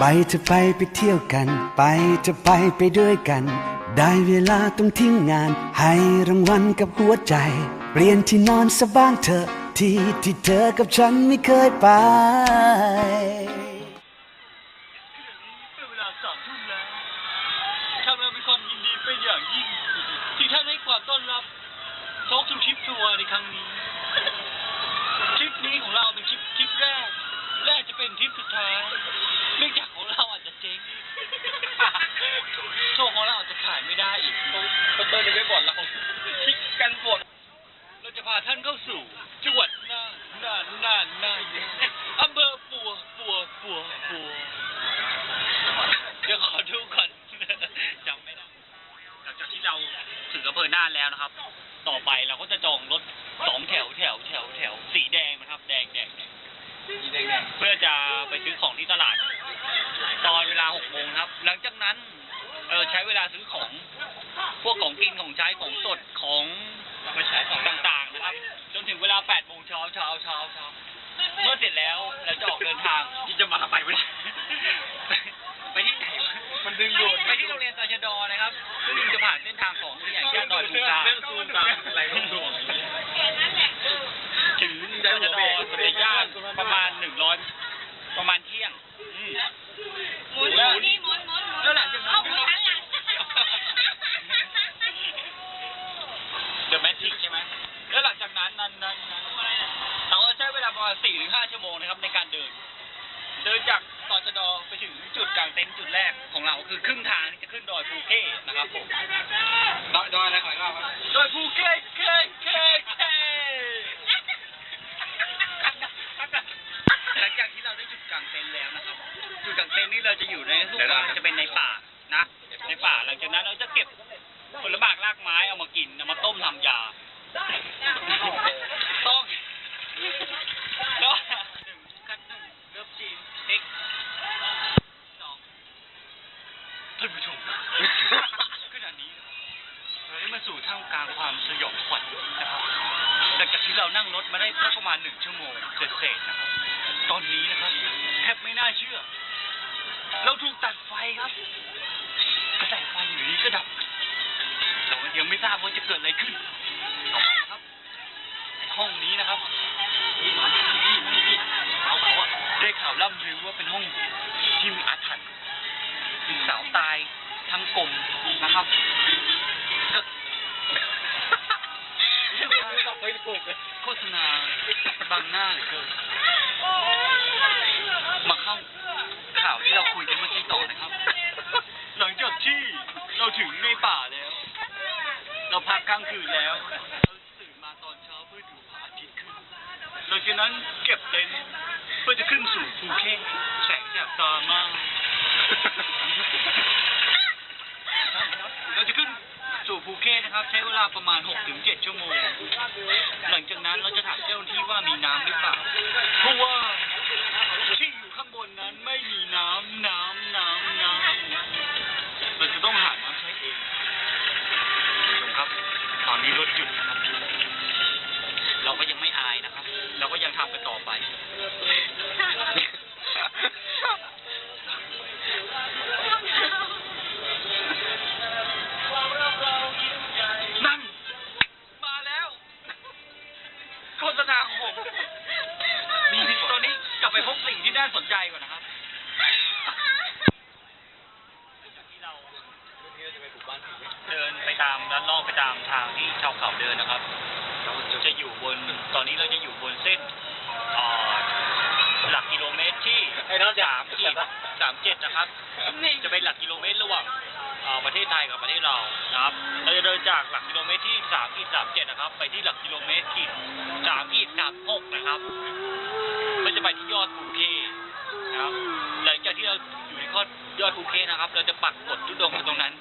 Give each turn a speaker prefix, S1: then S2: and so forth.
S1: ไปจะไปไปเที่ยวกัน ไปจะไปไปด้วยกัน ได้เวลาต้องทิ้งงาน ให้รางวัลกับหัวใจ เปลี่ยนที่นอนสบ้างเถอะ ที่ที่เธอกับฉันไม่เคยไป
S2: เวลาสามทุ่มแล้วทางเรามีความยินดีเป็นอย่างยิ่ง ที่ท่านให้ความต้อนรับโจ๊กทูทริปทัวร์ในครั้งนี้ทริปนี้ของเราเป็นทริป ท่านเข้าสู่จังหวัดน่านน่านน่านน่านอำเภอปัวปัวปัวปัวเดี๋ยวขอดูก่อนจำไม่ได้หลังจากที่เราถึงอำเภอน่านแล้วนะครับ ต่อไปเราก็จะจองรถสองแถวแถวแถวแถวสีแดงนะครับ แดงแดงแดงเพื่อจะไปซื้อของที่ตลาด ตอนเวลาหกโมงครับ หลังจากนั้นเออใช้เวลาซื้อของ พวกของกินของใช้ของสดของต่างๆนะครับ จนถึงเวลาแปดโมงเช้าเช้าเช้าเช้าเมื่อเสร็จแล้วเราจะออกเดินทางที่จะมาไปไม่ได้ ไปที่ไหนวะ
S3: มันดึงดูด
S2: ไป ที่โรงเรียนตชดนะครับ ซึ่งจะผ่านเส้นทางของที่อย่างแยกดอยภูกา
S3: เรื่องซูมตามไหลลงดวง
S2: ถึงตชดสุริยานประมาณหนึ่งร้อยประมาณเที่ยงอืม
S4: หมุน
S2: แล้ว
S4: นี่หมุนหมุนหมุน
S2: แล้วหลังจากนั้น
S4: เอาหมุนหันหลัง
S2: เดอะแมทริกใช่ไหมแล้วหลังจากนั้นนั้นนั้นนั้นเราก็ใช้เวลาประมาณสี่ถึงห้าชั่วโมงนะครับในการเดิน เดินจาก ตอชดไปถึงจุดกลางเต็นท์จุดแรกของเราคือครึ่งทางที่จะขึ้นดอยภูเก้นะครับผม
S3: ดอยดอยอะไรขออีกรอบครับ
S2: ดอยภูเก้เก้เก้เก้หลังจากที่เราได้จุดกลางเต็นท์แล้วนะครับ จุดกลางเต็นท์นี่เราจะอยู่ในทุกทางจะเป็นในป่านะ ในป่าหลังจากนั้นเราจะเก็บผลหมากรากไม้เอามากินเอามาต้มทำยาต้อง เรานั่งรถมาได้สักประมาณหนึ่งชั่วโมงเศษๆนะครับ ตอนนี้นะครับแทบไม่น่าเชื่อ เราถูกตัดไฟครับกระแสไฟอยู่นี้ก็ดับ เรายังไม่ทราบว่าจะเกิดอะไรขึ้นต่อไปนะครับ ห้องนี้นะครับนี่นี่นี่นี่เขาเขาอะได้ข่าวล่ำลือว่าเป็นห้องที่มีอาถรรพ์มีสาวตายทั้งกลมนะครับโฆษณา บางหน้าเหลือเกินมาเข้าข่าวที่เราคุยกันเมื่อกี้ต่อนะครับ หลังจากที่เราถึงในป่าแล้ว เราพักกลางคืนแล้ว เราตื่นมาตอนเช้าเพื่อดูพระอาทิตย์ขึ้นหลังจากนั้นเก็บเต็นท์เพื่อจะขึ้นสู่ภูเก็ตแสงแสบตามากเราจะขึ้นสู่ภูเก็ตนะครับ ใช้เวลาประมาณ 6-7 ชั่วโมงหลังจากนั้นเราจะถามเจ้าหน้าที่ว่ามีน้ำหรือเปล่า เพราะว่าที่อยู่ข้างบนนั้นไม่มีน้ำน้ำน้ำน้ำเราจะต้องหาน้ำใช้เองชมครับ ตอนนี้รถหยุด สิ่งที่น่าสนใจก่อนนะครับที่เราเดินไปตามด้านนอกไปตามทางที่ชาวเขาเดินนะครับจะอยู่บนตอนนี้เราจะอยู่บนเส้นเอ่อหลักกิโลเมตรที่สามขีดสามเจ็ดนะครับ จะเป็นหลักกิโลเมตรระหว่างเอ่อประเทศไทยกับประเทศเราวนะครับ เราจะเดินจากหลักกิโลเมตรที่สามขีดสามเจ็ดนะครับ ไปที่หลักกิโลเมตรขีดสามขีดสามหกนะครับเพื่อ จะไปที่ยอดภูเคนะครับ หลังจากที่เราอยู่ที่ยอดยอดภูเคนะครับ เราจะปักกดทุดงอยู่ตรงนั้น